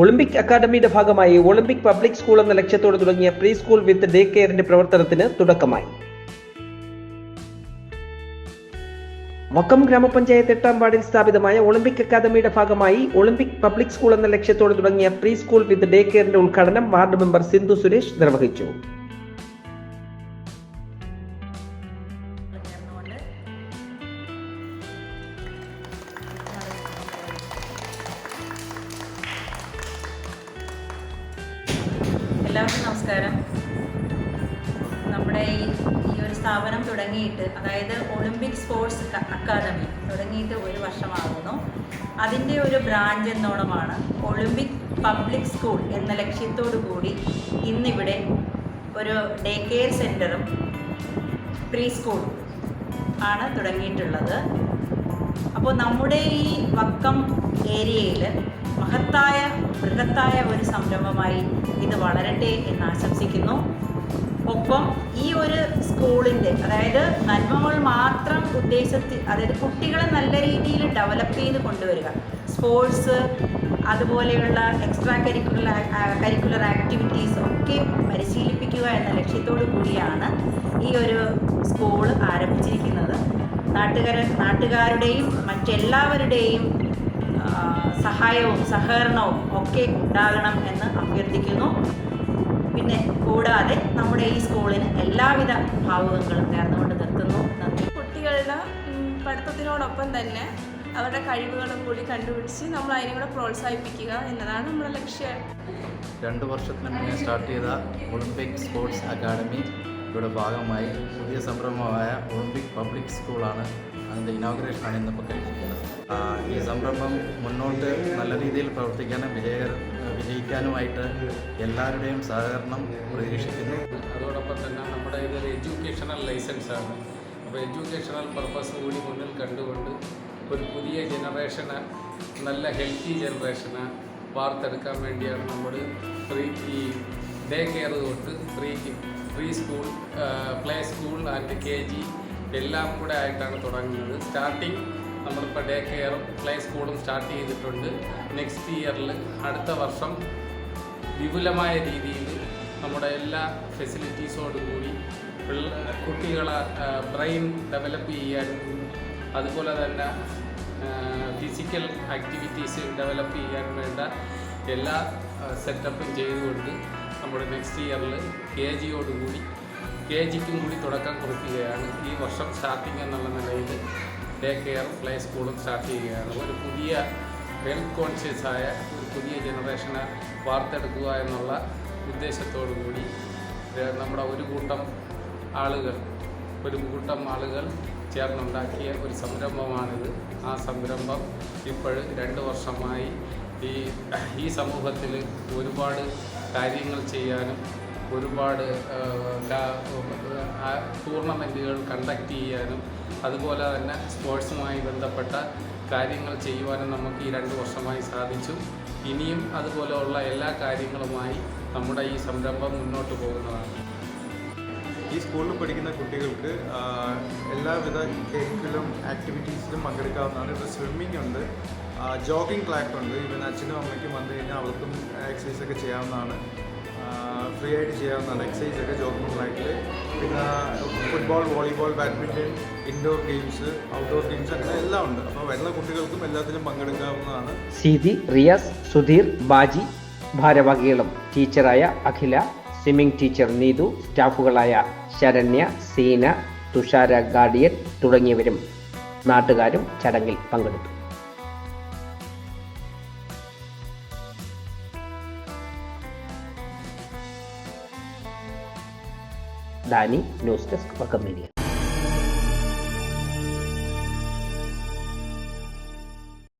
Olympic അക്കാദമിയുടെ ഭാഗമായി Olympic public school എന്ന ലക്ഷ്യത്തോടെ തുടങ്ങിയ പ്രീ സ്കൂൾ വിത്ത് ഡേ കെയറിന്റെ പ്രവർത്തനത്തിന് തുടക്കമായി. മക്കം ഗ്രാമപഞ്ചായത്ത് എട്ടാം വാർഡിൽ സ്ഥാപിതമായ ഒളിമ്പിക് അക്കാദമിയുടെ ഭാഗമായി ഒളിമ്പിക് പബ്ലിക് സ്കൂൾ എന്ന ലക്ഷ്യത്തോടെ തുടങ്ങിയ പ്രീ സ്കൂൾ വിത്ത് ഡേ കെയറിന്റെ ഉദ്ഘാടനം വാർഡ് മെമ്പർ സിന്ധു സുരേഷ് നിർവഹിച്ചു. എല്ലാവർക്കും നമസ്കാരം. നമ്മുടെ ഈ ഈ ഒരു സ്ഥാപനം തുടങ്ങിയിട്ട് അതായത് ഒളിമ്പിക് സ്പോർട്സ് അക്കാദമി തുടങ്ങിയിട്ട് ഒരു വർഷമാകുന്നു അതിന്റെ ഒരു ബ്രാഞ്ച് എന്നോണമാണ് ഒളിമ്പിക് പബ്ലിക് സ്കൂൾ എന്ന ലക്ഷ്യത്തോടു കൂടി ഇന്നിവിടെ ഒരു ഡേ കെയർ സെന്ററും പ്രീ സ്കൂൾ ആണ് തുടങ്ങിയിട്ടുള്ളത്. അപ്പോൾ നമ്മുടെ ഈ വക്കം ഏരിയയിൽ മഹത്തായ ബൃഹത്തായ ഒരു സംരംഭമായി ഇത് വളരട്ടെ എന്ന് ആശംസിക്കുന്നു. ഒപ്പം ഈ ഒരു സ്കൂളിന്റെ അതായത് നന്മകൾ മാത്രം ഉദ്ദേശത്തിൽ അതായത് കുട്ടികളെ നല്ല രീതിയിൽ ഡെവലപ്പ് ചെയ്ത് കൊണ്ടുവരിക. സ്പോർട്സ് അതുപോലെയുള്ള എക്സ്ട്രാ കരിക്കുലർ കരിക്കുലർ ആക്ടിവിറ്റീസ് ഒക്കെ പരിശീലിപ്പിക്കുക എന്ന ലക്ഷ്യത്തോടു കൂടിയാണ് ഈ ഒരു സ്കൂൾ ആരംഭിച്ചിരിക്കുന്നത്. നാട്ടുകാര നാട്ടുകാരുടെയും മറ്റെല്ലാവരുടെയും സഹായവും സഹകരണവും ഒക്കെ ഉണ്ടാകണം എന്ന് അഭ്യർത്ഥിക്കുന്നു. പിന്നെ കൂടാതെ നമ്മുടെ ഈ സ്കൂളിന് എല്ലാവിധ ഭാവുകങ്ങളും നേർന്നുകൊണ്ട് നിർത്തുന്നു. നന്ദി. കുട്ടികളുടെ പഠിത്തത്തിനോടൊപ്പം തന്നെ അവരുടെ കഴിവുകളും കൂടി കണ്ടുപിടിച്ച് നമ്മൾ അതിനെ കൂടെ പ്രോത്സാഹിപ്പിക്കുക എന്നതാണ് നമ്മുടെ ലക്ഷ്യം. രണ്ട് വർഷത്തിന് മുന്നേ സ്റ്റാർട്ട് ചെയ്ത ഒളിമ്പിക് സ്പോർട്സ് അക്കാഡമി യുടെ ഭാഗമായി പുതിയ സംരംഭമായ ഒളിമ്പിക് പബ്ലിക് സ്കൂളാണ് അതിന്റെ ഇനോഗ്രേഷനാണ് ഇന്നിപ്പോൾ കഴിഞ്ഞിരിക്കുന്നത് ഈ സംരംഭം മുന്നോട്ട് നല്ല രീതിയിൽ പ്രവർത്തിക്കാനും വിജയ വിജയിക്കാനുമായിട്ട് എല്ലാവരുടെയും സഹകരണം പ്രതീക്ഷിക്കുന്നു. അതോടൊപ്പം തന്നെ നമ്മുടെ ഇതൊരു എഡ്യൂക്കേഷണൽ ലൈസൻസ് ആണ്. അപ്പോൾ എഡ്യൂക്കേഷണൽ പർപ്പസ് കൂടി മുന്നിൽ കണ്ടുകൊണ്ട് ഒരു പുതിയ ജനറേഷന് നല്ല ഹെൽത്തി ജനറേഷന് വാർത്തെടുക്കാൻ വേണ്ടിയാണ് നമ്മൾ ഈ ഡേ കെയർ തൊട്ട് pre preschool play school and K G എല്ലാം കൂടെ ആയിട്ടാണ് തുടങ്ങുന്നത്. സ്റ്റാർട്ടിങ് നമ്മളിപ്പോൾ ഡേ കെയറും പ്ലേ സ്കൂളും സ്റ്റാർട്ട് ചെയ്തിട്ടുണ്ട്. നെക്സ്റ്റ് ഇയറിൽ അടുത്ത വർഷം വിപുലമായ രീതിയിൽ നമ്മുടെ എല്ലാ ഫെസിലിറ്റീസോടും കൂടി കുട്ടികളെ ബ്രെയിൻ ഡെവലപ്പ് ചെയ്യാനും അതുപോലെ തന്നെ ഫിസിക്കൽ ആക്ടിവിറ്റീസ് ഡെവലപ്പ് ചെയ്യാൻ വേണ്ട എല്ലാ സെറ്റപ്പും ചെയ്തുകൊണ്ട് നമ്മുടെ നെക്സ്റ്റ് ഇയറിൽ കെ ജിയോടുകൂടി കെ ജിക്കും കൂടി തുടക്കം കുറിക്കുകയാണ്. ഈ വർഷം സ്റ്റാർട്ടിംഗ് എന്നുള്ള നിലയിൽ ഡേ കെയർ പ്ലേ സ്കൂളും സ്റ്റാർട്ട് ചെയ്യുകയാണ്. ഒരു പുതിയ ഹെൽത്ത് കോൺഷ്യസ് ആയ ഒരു പുതിയ ജനറേഷനെ വാർത്തെടുക്കുക എന്നുള്ള ഉദ്ദേശത്തോടു കൂടി നമ്മുടെ ഒരു കൂട്ടം ആളുകൾ ഒരു കൂട്ടം ആളുകൾ ചേർന്നുണ്ടാക്കിയ ഒരു സംരംഭമാണിത്. ആ സംരംഭം ഇപ്പോൾ രണ്ട് വർഷമായി ഈ ഈ സമൂഹത്തിൽ ഒരുപാട് കാര്യങ്ങൾ ചെയ്യാനും ഒരുപാട് ടൂർണമെന്റുകൾ കണ്ടക്ട് ചെയ്യാനും അതുപോലെ തന്നെ സ്പോർട്സുമായി ബന്ധപ്പെട്ട കാര്യങ്ങൾ ചെയ്യുവാനും നമുക്ക് ഈ രണ്ട് വർഷമായി സാധിച്ചു. ഇനിയും അതുപോലെയുള്ള എല്ലാ കാര്യങ്ങളുമായി നമ്മുടെ ഈ സംരംഭം മുന്നോട്ട് പോകുന്നതാണ്. ഈ സ്കൂളിൽ പഠിക്കുന്ന കുട്ടികൾക്ക് എല്ലാവിധ കരിക്കുലം ആക്ടിവിറ്റീസിലും പങ്കെടുക്കാവുന്നതാണ്. ഇവിടെ സ്വിമ്മിംഗ് ഉണ്ട്. ജോഗിങ് ഉണ്ട്. ഇവൻ അച്ഛനും അമ്മയ്ക്കും വന്നു കഴിഞ്ഞാൽ അവർക്കും എക്സസൈസ് ഒക്കെ ചെയ്യാവുന്നതാണ്. ഫ്രീ ആയിട്ട് ചെയ്യാവുന്നതാണ് എക്സസൈസ് ഒക്കെ ജോഗിങ് ട്രാക്കിൽ പിന്നെ football volleyball badminton indoor games outdoor games അങ്ങനെ എല്ലാം ഉണ്ട്. അപ്പോൾ വരുന്ന കുട്ടികൾക്കും എല്ലാത്തിലും പങ്കെടുക്കാവുന്നതാണ്. സീതി റിയാസ് സുധീർ ബാജി ഭാരവാഹികളും ടീച്ചറായ അഖില സ്വിമ്മിംഗ് ടീച്ചർ നീതു സ്റ്റാഫുകളായ ശരണ്യ സീന തുഷാര ഗാർഡിയൻ തുടങ്ങിയവരും നാട്ടുകാരും ചടങ്ങിൽ പങ്കെടുത്തു. దాని న్యూస్ డెస్క్ ఒక మీడియా